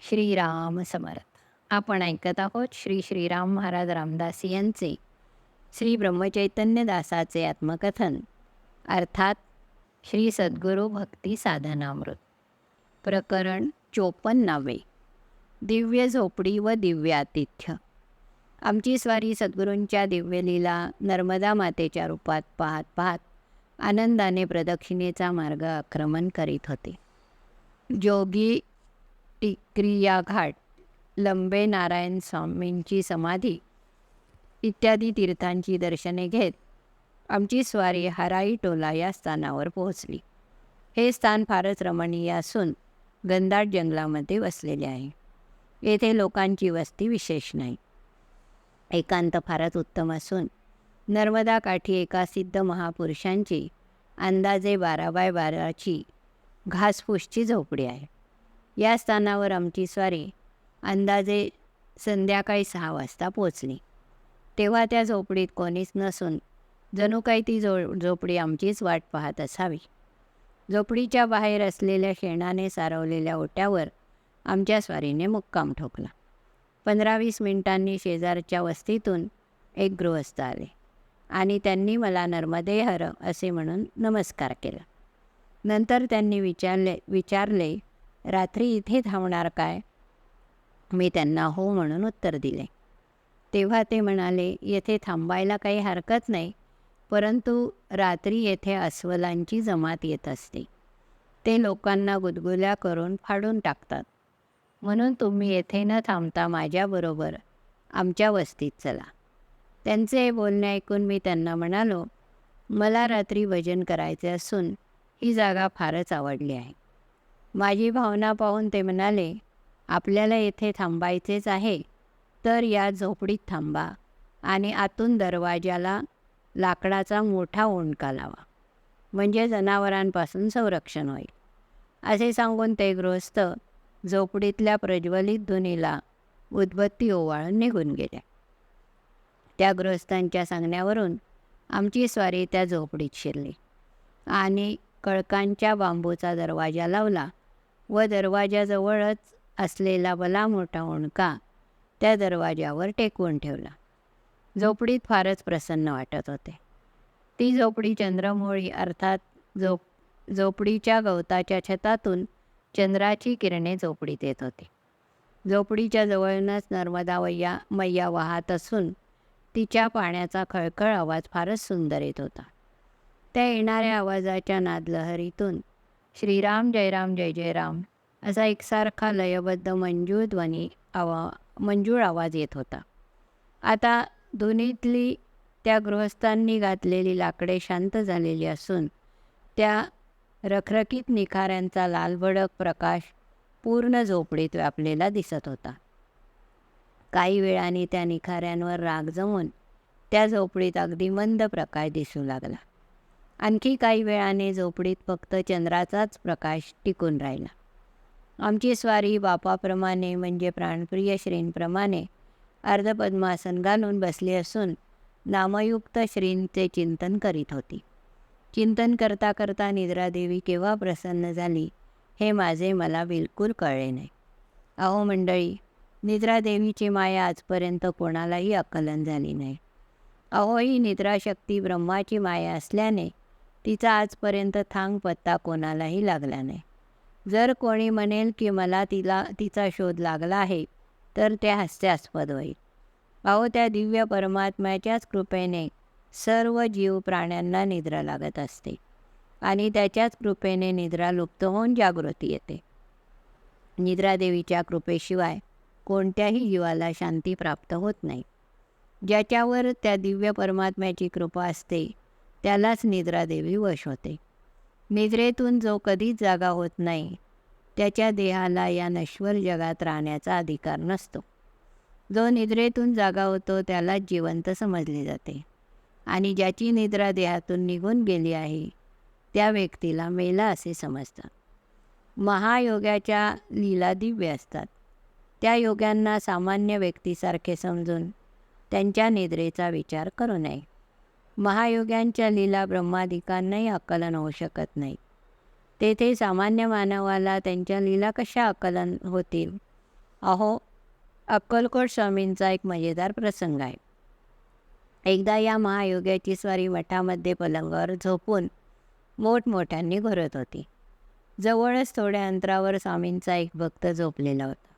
श्रीराम समर्थ. आपण ऐकत आहोत श्री श्रीराम महाराज रामदास यांचे श्री ब्रह्मचैतन्य दासाचे आत्मकथन. अर्थात श्री सद्गुरू भक्ती साधनामृत. प्रकरण चोपन्नावे. दिव्य झोपडी व दिव्य आतिथ्य. आमची स्वारी सद्गुरूंच्या दिव्यलीला नर्मदा मातेच्या रूपात पाहत पाहत आनंदाने प्रदक्षिणेचा मार्ग आक्रमण करीत होते. जोगी टिक्रिया घाट लंबे नारायण स्वामींची समाधी इत्यादी तीर्थांची दर्शने घेत आमची स्वारी हराई टोला या स्थानावर पोहोचली. हे स्थान फारच रमणीय असून गंधाट जंगलामध्ये वसलेले आहे. येथे लोकांची वस्ती विशेष नाही. एकांत फारच उत्तम असून नर्मदा काठी एका सिद्ध महापुरुषांची अंदाजे बारा बाय बाराची घासफूसची झोपडी आहे. या स्थानावर आमची स्वारी अंदाजे संध्याकाळी सहा वाजता पोचली तेव्हा त्या झोपडीत कोणीच नसून जणू काही ती झो झोपडी आमचीच वाट पाहत असावी. झोपडीच्या बाहेर असलेल्या शेणाने सारवलेल्या ओट्यावर आमच्या स्वारीने मुक्काम ठोकला. पंधरा वीस मिनिटांनी शेजारच्या वस्तीतून एक गृहस्थ आले आणि त्यांनी मला नर्मदे हर असे म्हणून नमस्कार केला. नंतर त्यांनी विचारले विचारले रात्री इथे थांबणार काय? मी त्यांना हो म्हणून उत्तर दिले. तेव्हा ते म्हणाले येथे थांबायला काही हरकत नाही परंतु रात्री येथे अस्वलांची जमात येत असते. ते लोकांना गुदगुल्या करून फाडून टाकतात. म्हणून तुम्ही येथे न थांबता माझ्याबरोबर आमच्या वस्तीत चला. त्यांचे बोलणे ऐकून मी त्यांना म्हणालो मला रात्री भजन करायचे असून ही जागा फारच आवडली आहे. माझी भावना पाहून ते म्हणाले आपल्याला येथे थांबायचेच आहे तर या झोपडीत थांबा आणि आतून दरवाजाला लाकडाचा मोठा ओंडका लावा म्हणजे जनावरांपासून संरक्षण होईल. असे सांगून ते गृहस्थ झोपडीतल्या प्रज्वलित धुनीला उद्बत्ती ओवाळून निघून गेल्या त्या गृहस्थांच्या सांगण्यावरून आमची स्वारी त्या झोपडीत शिरली आणि कळकांच्या बांबूचा दरवाजा लावला व दरवाजाजवळच असलेला भला मोठा ओणका त्या दरवाजावर टेकवून ठेवला. झोपडीत फारच प्रसन्न वाटत होते. ती झोपडी चंद्रमोळी अर्थात झोप झोपडीच्या गवताच्या छतातून चंद्राची किरणे झोपडीत येत होती. झोपडीच्या जवळूनच नर्मदा वय्या मैया वाहत असून तिच्या पाण्याचा खळखळ आवाज फारच सुंदर येत होता. त्या येणाऱ्या आवाजाच्या नादलहरीतून श्रीराम जयराम जय जय राम. असा एकसारखा लयबद्ध मंजूळ ध्वनी आवा मंजूळ आवाज येत होता. आता धुनीतली त्या गृहस्थांनी घातलेली लाकडे शांत झालेली असून त्या रखरखीत निखाऱ्यांचा लालभडक प्रकाश पूर्ण झोपडीत व्यापलेला दिसत होता. काही वेळाने त्या निखाऱ्यांवर राग जमून त्या झोपडीत अगदी मंद प्रकाश दिसू लागला. आणखी काही वेळाने झोपडीत फक्त चंद्राचाच प्रकाश टिकून राहिला. आमची स्वारी बापाप्रमाणे म्हणजे प्राणप्रिय श्रींप्रमाणे अर्धपद्मासन घालून बसली असून नामयुक्त श्रींचे चिंतन करीत होती. चिंतन करता करता निद्रादेवी केव्हा प्रसन्न झाली हे माझे मला बिलकुल कळले नाही. अहो मंडळी निद्रादेवीची माया आजपर्यंत कोणालाही आकलन झाली नाही. अहो ही निद्राशक्ती ब्रह्माची माया असल्याने तिचा आजपर्यंत थांग पत्ता कोणालाही लागला नाही. जर कोणी म्हणेल की मला तिला तिचा शोध लागला आहे तर ते हास्यास्पद होईल. अहो त्या दिव्य परमात्म्याच्याच कृपेने सर्व जीव प्राण्यांना निद्रा लागत असते आणि त्याच्याच कृपेने निद्रा लुप्त होऊन जागृती येते. निद्रादेवीच्या कृपेशिवाय कोणत्याही जीवाला शांती प्राप्त होत नाही. ज्याच्यावर त्या दिव्य परमात्म्याची कृपा असते त्यालाच निद्रादेवी वश होते निद्रेतून जो कधीच जागा होत नाही त्याच्या देहाला या नश्वर जगात राहण्याचा अधिकार नसतो. जो निद्रेतून जागा होतो त्यालाच जिवंत समजले जाते. आणि ज्याची निद्रा देहातून निघून गेली आहे त्या व्यक्तीला मेला असे समजतात. महायोगाच्या लीला दिव्य असतात. त्या योग्यांना सामान्य व्यक्तीसारखे समजून त्यांच्या निद्रेचा विचार करू नये. महायोग्यांच्या लीला ब्रह्मादिकांनाही आकलन होऊ शकत नाही. तेथे सामान्य मानवाला त्यांच्या लीला कशा आकलन होतील? अहो अक्कलकोट स्वामींचा एक मजेदार प्रसंग आहे. एकदा या महायोग्याची स्वारी मठामध्ये पलंगावर झोपून मोठमोठ्यांनी घरत होती. जवळच थोड्या अंतरावर स्वामींचा एक भक्त झोपलेला होता.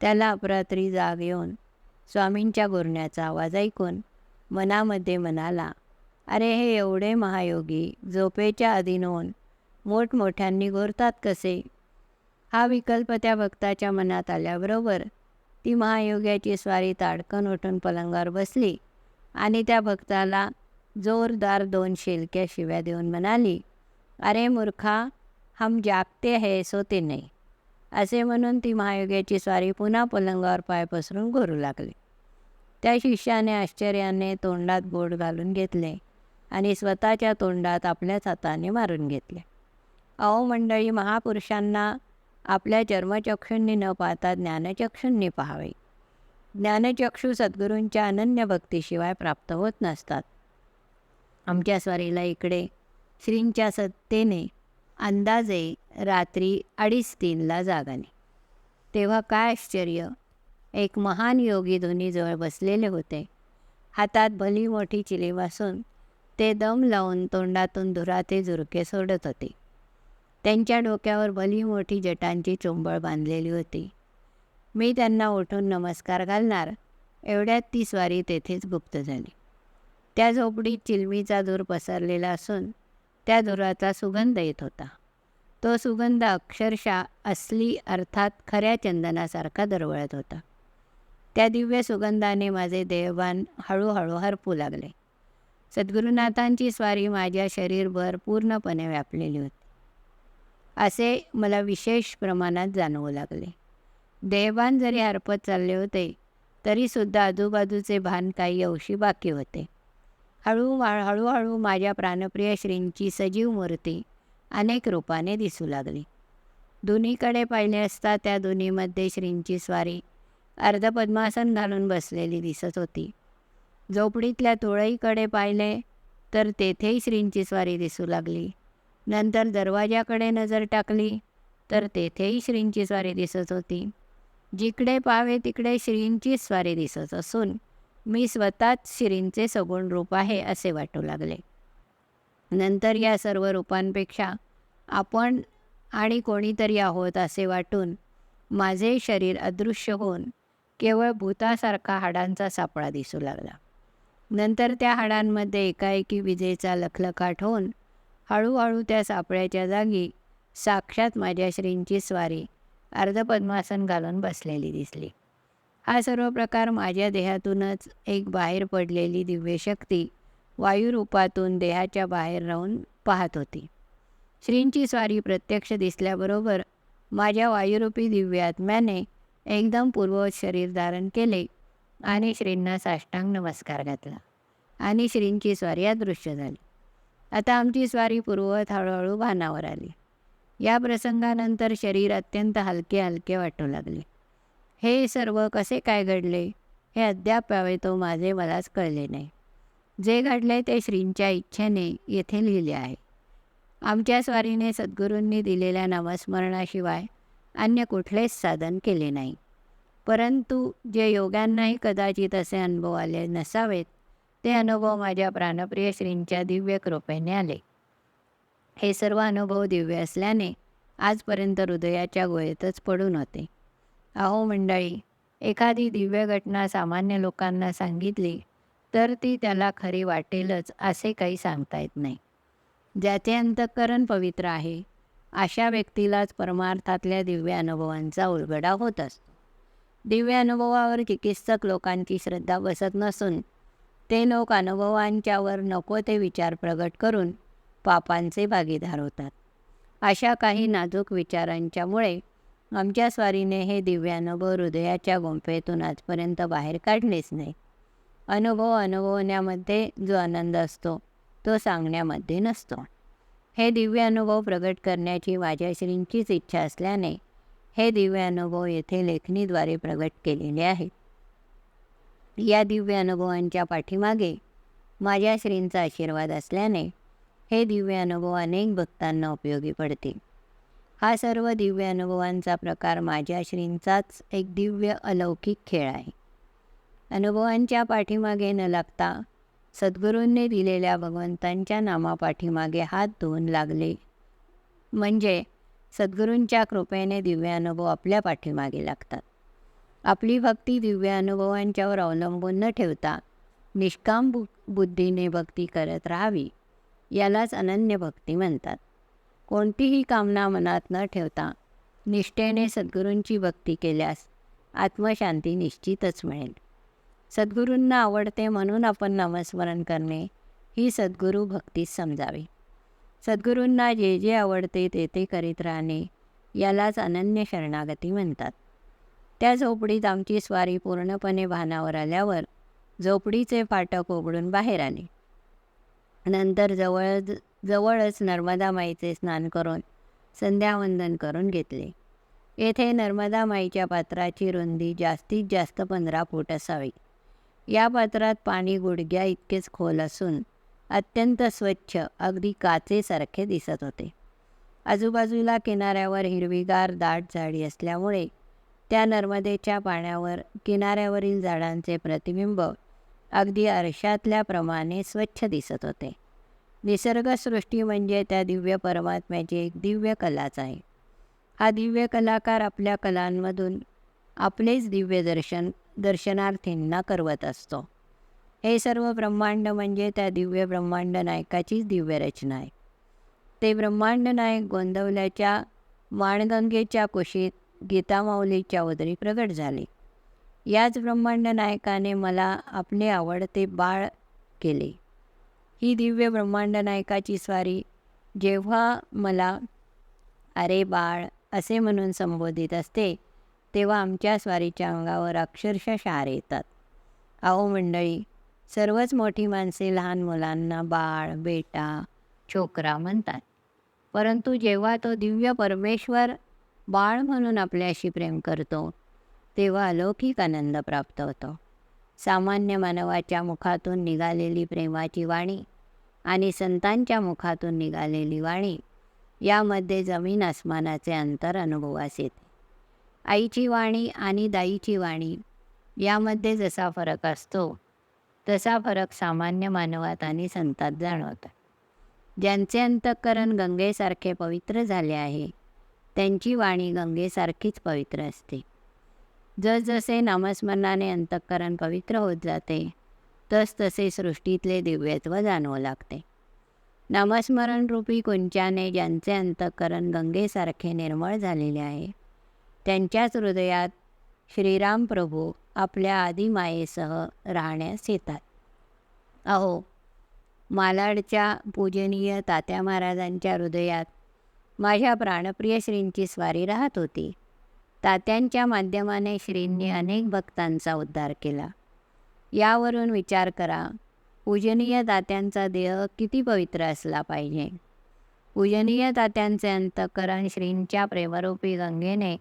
त्याला अपरात्री जाग येऊन स्वामींच्या गुरण्याचा आवाज ऐकून मनामध्ये म्हणाला अरे हे एवढे महायोगी झोपेच्या अधीन मोठमोठ्यांनी गोरतात कसे? हा विकल्प त्या भक्ताच्या मनात आल्याबरोबर ती महायोग्याची स्वारी ताडकन उठून पलंगावर बसली आणि त्या भक्ताला जोरदार दोन शेलक्या शिव्या देऊन म्हणाली अरे मूर्खा हम जागते है सोते नाही. असे म्हणून ती महायोग्याची स्वारी पुन्हा पलंगावर पाय पसरून घोरू लागली. त्या शिष्याने आश्चर्याने तोंडात बोट घालून घेतले आणि स्वतःच्या तोंडात आपल्याच हाताने मारून घेतले. अहो मंडळी महापुरुषांना आपल्या चर्मचक्षूंनी न पाहता ज्ञानचक्षूंनी पाहावे. ज्ञानचक्षू सद्गुरूंच्या अनन्य भक्तीशिवाय प्राप्त होत नसतात. आमच्या स्वारीला इकडे श्रींच्या सत्तेने अंदाजे रात्री अडीच तीनला जागाने. तेव्हा काय आश्चर्य! एक महान योगी दोन्हीजवळ बसलेले होते. हातात भली मोठी चिली वासून ते दम लावून तोंडातून धुराते झुरके सोडत होते. त्यांच्या डोक्यावर भली मोठी जटांची चोंबळ बांधलेली होती. मी त्यांना उठून नमस्कार घालणार एवढ्यात ती स्वारी तेथेच गुप्त झाली. त्या झोपडीत चिलमीचा धूर पसरलेला असून त्या धुराचा सुगंध येत होता. तो सुगंध अक्षरशः असली अर्थात खऱ्या चंदनासारखा दरवळत होता. त्या दिव्य सुगंधाने माझे देहभान हळूहळू हरपू लागले. सद्गुरुनाथांची स्वारी माझ्या शरीरभर पूर्णपणे व्यापलेली होती. असे मला विशेष प्रमाणात जाणवू लागले. देहभान जरी हरपत चालले होते तरीसुद्धा आजूबाजूचे भान काही अंशी बाकी होते. हळू हळूहळू माझ्या प्राणप्रिय श्रींची सजीव मूर्ती अनेक रूपाने दिसू लागली. दोन्हीकडे पाहिले असता त्या दोन्हीमध्ये श्रींची स्वारी अर्धपद्मासन घालून बसलेली दिसत होती. झोपडीतल्या तुळईकडे पाहिले तर तेथेही श्रींची स्वारी दिसू लागली. नंतर दरवाजाकडे नजर टाकली तर तेथेही श्रींची स्वारी दिसत होती. जिकडे पाहावे तिकडे श्रींची स्वारी दिसत असून मी स्वतःच श्रींचे सगुण रूप आहे असे वाटू लागले. नंतर या सर्व रूपांपेक्षा आपण आणि कोणीतरी आहोत असे वाटून माझे शरीर अदृश्य होऊन केवळ भूतासारखा हाडांचा सापळा दिसू लागला. नंतर त्या हाडांमध्ये एकाएकी विजेचा लखलखाट होऊन हळूहळू त्या सापळ्याच्या जागी साक्षात माझ्या श्रींची स्वारी अर्धपद्मासन घालून बसलेली दिसली. हा सर्व प्रकार माझ्या देहातूनच एक बाहेर पडलेली दिव्य शक्ती वायुरूपातून देहाच्या बाहेर राहून पाहत होती. श्रींची स्वारी प्रत्यक्ष दिसल्याबरोबर माझ्या वायुरूपी दिव्यात्म्याने एकदम पूर्ववत शरीर धारण केले आणि श्रींना साष्टांग नमस्कार घातला आणि श्रींची स्वारी अदृश्य झाली. आता आमची स्वारी पूर्ववत हळूहळू भानावर आली. या प्रसंगानंतर शरीर अत्यंत हलके हलके वाटू लागले. हे सर्व कसे काय घडले हे अद्याप तो माझे मलाच कळले नाही. जे घडले ते श्रींच्या इच्छेने येथे लिहिले आहे. आमच्या स्वारीने सद्गुरूंनी दिलेल्या नामस्मरणाशिवाय अन्य कुठलेच साधन केले नाही. परंतु जे योग्यांनाही कदाचित असे अनुभव आले नसावेत ते अनुभव माझ्या प्राणप्रिय श्रींच्या दिव्य कृपेने आले. हे सर्व अनुभव दिव्य असल्याने आजपर्यंत हृदयाच्या गोळेतच पडून होते. अहो मंडळी एखादी दिव्य घटना सामान्य लोकांना सांगितली तर ती त्याला खरी वाटेलच असे काही सांगता येत नाही. ज्याचे अंतःकरण पवित्र आहे अशा व्यक्तीलाच परमार्थातल्या दिव्य अनुभवांचा उलगडा होत असतो दिव्य अनुभवावर चिकित्सक लोकांची श्रद्धा बसत नसून ते लोक अनुभवांच्यावर नको ते विचार प्रगट करून पापांचे भागीदार होतात. अशा काही नाजूक विचारांच्यामुळे आमच्या स्वारीने हे दिव्य अनुभव हृदयाच्या गुंफेतून आजपर्यंत बाहेर काढलेच नाही. अनुभव अनुभवण्यामध्ये जो आनंद असतो तो सांगण्यामध्ये नसतो. हे दिव्य अनुभव प्रगट करण्याची माझ्या श्रींचीच इच्छा असल्याने हे दिव्य अनुभव येथे लेखणीद्वारे प्रगट केलेले आहेत. या दिव्य अनुभवांच्या पाठीमागे माझ्या श्रींचा आशीर्वाद असल्याने हे दिव्य अनुभव अनेक भक्तांना उपयोगी पडतील हा सर्व दिव्य अनुभवांचा प्रकार माझ्या श्रींचाच एक दिव्य अलौकिक खेळ आहे. अनुभवांच्या पाठीमागे न लागता सद्गुरूंनी दिलेल्या भगवंतांच्या नामापाठीमागे हात धुवून लागले. म्हणजे सद्गुरूंच्या कृपेने दिव्य अनुभव आपल्या पाठीमागे लागतात. आपली भक्ती दिव्य अनुभवांच्यावर अवलंबून न ठेवता निष्काम बु बुद्धीने भक्ती करत राहावी यालाच अनन्य भक्ती म्हणतात. कोणतीही कामना मनात न ठेवता निष्ठेने सद्गुरूंची भक्ती केल्यास आत्मशांती निश्चितच मिळेल. सद्गुरूंना आवडते म्हणून आपण नामस्मरण करणे ही सद्गुरू भक्तीच समजावी. सद्गुरूंना जे जे आवडते ते ते करीत राहणे यालाच अनन्य शरणागती म्हणतात. त्या झोपडीत आमची स्वारी पूर्णपणे भानावर आल्यावर झोपडीचे फाटक उघडून बाहेर आले. नंतर जवळ जवळच नर्मदा माईचे स्नान करून संध्यावंदन करून घेतले. येथे नर्मदा माईच्या पात्राची रुंदी जास्तीत जास्त पंधरा फूट असावी. या पात्रात पाणी गुडघ्या इतकेच खोल असून अत्यंत स्वच्छ अगदी काचेसारखे दिसत होते. आजूबाजूला किनाऱ्यावर हिरवीगार दाट झाडी असल्यामुळे त्या नर्मदेच्या पाण्यावर किनाऱ्यावरील झाडांचे प्रतिबिंब अगदी आरशातल्याप्रमाणे स्वच्छ दिसत होते. निसर्गसृष्टी म्हणजे त्या दिव्य परमात्म्याची एक दिव्य कलाच आहे. हा दिव्य कलाकार आपल्या कलांमधून आपलेच दिव्य दर्शन दर्शनार्थींना करवत असतो. हे सर्व ब्रह्मांड म्हणजे त्या दिव्य ब्रह्मांड नायकाचीच दिव्य रचना आहे. ते ब्रह्मांड नायक गोंदवल्याच्या माणगंगेच्या कुशीत गीतामाऊलीच्या उदरी प्रगट झाले. याच ब्रह्मांड नायकाने मला आपले आवडते बाळ केले. ही दिव्य ब्रह्मांड नायकाची स्वारी जेव्हा मला अरे बाळ असे म्हणून संबोधित असते तेव्हा आमच्या स्वारीच्या अंगावर अक्षरशः शार येतात. अहो मंडळी सर्वच मोठी माणसे लहान मुलांना बाळ बेटा छोकरा म्हणतात. परंतु जेव्हा तो दिव्य परमेश्वर बाळ म्हणून आपल्याशी प्रेम करतो तेव्हा अलौकिक आनंद प्राप्त होतो. सामान्य मानवाच्या मुखातून निघालेली प्रेमाची वाणी आणि संतांच्या मुखातून निघालेली वाणी यामध्ये जमीन आसमानाचे अंतर अनुभवास येते. आईची वाणी आणि दाईची वाणी यामध्ये जसा फरक असतो तसा फरक सामान्य मानवात आणि संतात जाणवतात ज्यांचे अंतःकरण गंगेसारखे पवित्र झाले आहे त्यांची वाणी गंगेसारखीच पवित्र असते. जसजसे नामस्मरणाने अंतःकरण पवित्र होत जाते तसतसे सृष्टीतले दिव्यत्व जाणवू लागते. नामस्मरण रूपी कुंचाने ज्यांचे अंतःकरण गंगेसारखे निर्मळ झालेले आहे त्यांच्याच हृदयात श्रीराम प्रभू आपल्या आदिमायेसह राहण्यास येतात. अहो मालाडच्या पूजनीय तात्या महाराजांच्या हृदयात माझ्या प्राणप्रिय श्रींची स्वारी राहत होती. तात्यांच्या माध्यमाने श्रींनी अनेक भक्तांचा उद्धार केला. यावरून विचार करा पूजनीय तात्यांचा देह किती पवित्र असला पाहिजे? पूजनीय तात्यांचे अंतःकरण श्रींच्या प्रेमरूपी गंगेने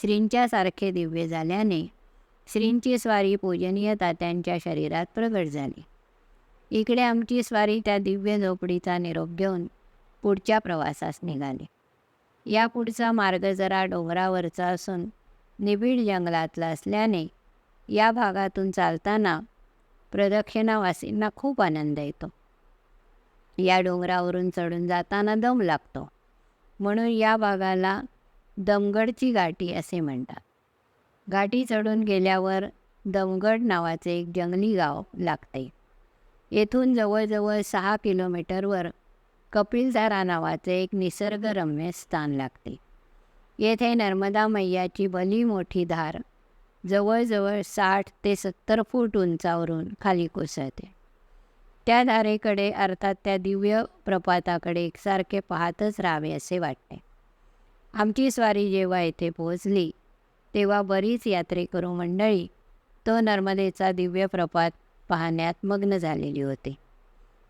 श्रींच्यासारखे दिव्य झाल्याने श्रींची स्वारी पूजनीयता त्यांच्या शरीरात प्रगट झाली. इकडे आमची स्वारी त्या दिव्य झोपडीचा निरोप घेऊन पुढच्या प्रवासास निघाली. या पुढचा मार्ग जरा डोंगरावरचा असून निबिड जंगलातला असल्याने या भागातून चालताना प्रदक्षिणावासींना खूप आनंद येतो. या डोंगरावरून चढून जाताना दम लागतो. म्हणून या भागाला दमगडची गाठी असे म्हणतात. गाठी चढून गेल्यावर दमगड नावाचे एक जंगली गाव लागते. येथून जवळजवळ सहा किलोमीटरवर कपिलधारा नावाचे एक निसर्गरम्य स्थान लागते. येथे नर्मदा मैयाची भली मोठी धार जवळजवळ साठ ते सत्तर फूट उंचावरून खाली कोसळते. त्या धारेकडे अर्थात त्या दिव्य प्रपाताकडे एकसारखे पाहतच राहावे असे वाटते. आमची स्वारी जेव्हा येथे पोहोचली तेव्हा बरीच यात्रेकरू मंडळी. तो नर्मदेचा दिव्य प्रपात पाहण्यात मग्न झालेली होती.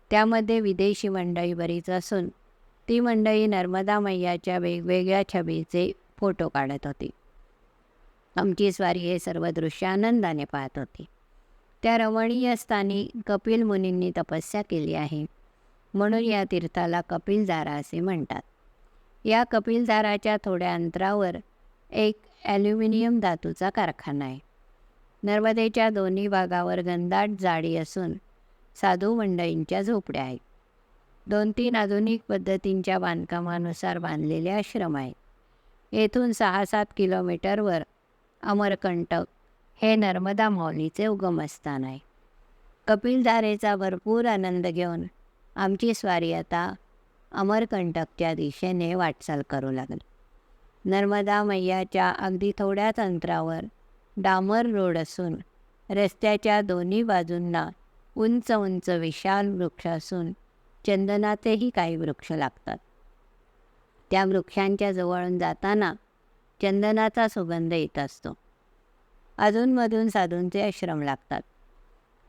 त्यामध्ये विदेशी मंडळी बरीच असून ती मंडळी नर्मदा मैयाच्या वेगवेगळ्या छबीचे फोटो काढत होती. आमची स्वारी हे सर्व दृश्य आनंदाने पाहत होती. त्या रमणीय स्थानी कपिल मुनींनी तपस्या केली आहे. म्हणून या तीर्थाला कपिलदारा असे म्हणतात. या कपिलधाराच्या थोड्या अंतरावर एक ॲल्युमिनियम धातूचा कारखाना आहे. नर्मदेच्या दोन्ही भागावर घनदाट जाडी असून साधू मंडळींच्या झोपड्या आहेत. दोन तीन आधुनिक पद्धतींच्या बांधकामानुसार बांधलेले आश्रम आहेत येथून सहा सात किलोमीटरवर अमरकंटक हे नर्मदा माऊलीचे उगमस्थान आहे. कपिलधारेचा भरपूर आनंद घेऊन आमची स्वारी आता अमरकंटकच्या दिशेने वाटचाल करू लागली. नर्मदा मैयाच्या अगदी थोड्याच अंतरावर डामर रोड असून रस्त्याच्या दोन्ही बाजूंना उंच उंच विशाल वृक्ष असून चंदनाचेही काही वृक्ष लागतात. त्या वृक्षांच्या जवळून जाताना चंदनाचा सुगंध येत असतो. अधूनमधून साधूंचे आश्रम लागतात.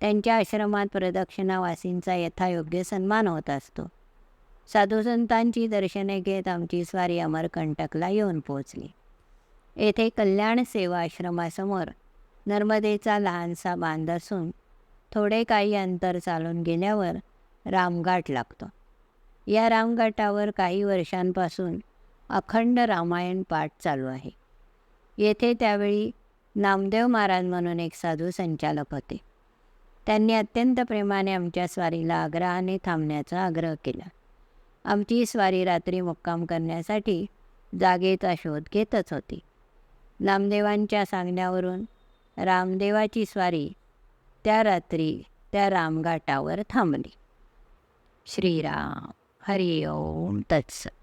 त्यांच्या आश्रमात प्रदक्षिणावासींचा यथायोग्य सन्मान होत असतो. साधूसंतांची दर्शने घेत आमची स्वारी अमरकंटकला येऊन पोचली येथे कल्याण सेवा आश्रमासमोर नर्मदेचा लहानसा बांध असून थोडे काही अंतर चालून गेल्यावर रामघाट लागतो. या रामघाटावर काही वर्षांपासून अखंड रामायण पाठ चालू आहे. येथे त्यावेळी नामदेव महाराज म्हणून एक साधू संचालक होते. त्यांनी अत्यंत प्रेमाने आमच्या स्वारीला आग्रहाने थांबण्याचा आग्रह केला. आमची स्वारी रात्री मुक्काम करण्यासाठी जागेचा शोध घेतच होती. नामदेवांच्या सांगण्यावरून रामदेवाची स्वारी त्या रात्री त्या रामघाटावर थांबली. श्रीराम हरि ओम तत्सत.